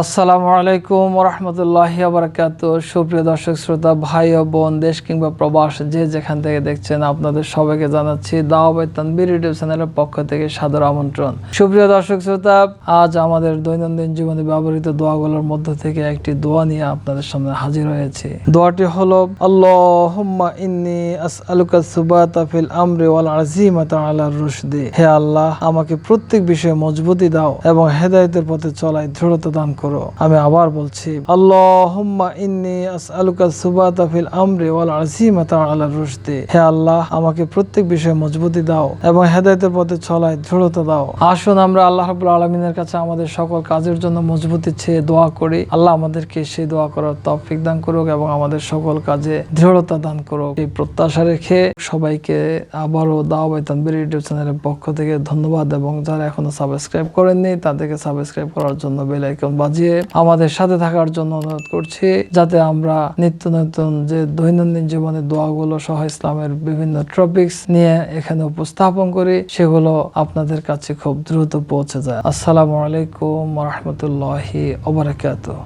আসসালামু আলাইকুম রহমতুল্লাহ বারাকাত সুপ্রিয় দর্শক, শ্রোতা, ভাই ও বোন, দেশ কিংবা প্রবাস, যে যেখান থেকে দেখছেন, আপনাদের সবাইকে জানাচ্ছি দাওয়াবাই তানবির ইউটিউব চ্যানেলের পক্ষ থেকে সাদর আমন্ত্রণ। সুপ্রিয় দর্শক, শ্রোতা, আজ আমাদের দৈনন্দিন জীবনে ব্যবহৃত দোয়াগুলোর মধ্য থেকে একটি দোয়া নিয়ে আপনাদের সামনে হাজির হয়েছে। দোয়াটি হলো, আল্লাহুম্মা হে আল্লাহ, আমাকে প্রত্যেক বিষয়ে মজবুতি দাও এবং হেদায়েতের পথে চলায় দৃঢ়তা দান করো। আমি আবার বলছি আল্লাহ, আমাকে প্রত্যেক বিষয়ে মজবুতি দাও এবং হেদায়েতের পথে চলায় দৃঢ়তা দাও। আসুন আমরা আল্লাহ রাব্বুল আলামিনের কাছে আমাদের সকল কাজের জন্য মজবুতি চেয়ে দোয়া করি। আল্লাহ আমাদেরকে সেই দোয়া করার তৌফিক দান করুক এবং আমাদের সকল কাজে দৃঢ়তা দান করুক। এই প্রত্যাশা রেখে সবাইকে আবারও দাওয়াই তানবির ইউটিউব চ্যানেলের পক্ষ থেকে ধন্যবাদ এবং যারা এখনও সাবস্ক্রাইব করেননি, তাদেরকে সাবস্ক্রাইব করার জন্য বেল আইকন বাজিয়ে আমাদের সাথে থাকার জন্য অনুরোধ করছি, যাতে আমরা নিত্য নতুন যে দৈনন্দিন জীবনে দোয়াগুলো সহ ইসলামের বিভিন্ন টপিকস নিয়ে এখানে উপস্থাপন করি, সেগুলো আপনাদের কাছে খুব দ্রুত পৌঁছে যায়। আসসালামু আলাইকুম রহমতুল্লাহি ওবরাকাতুহ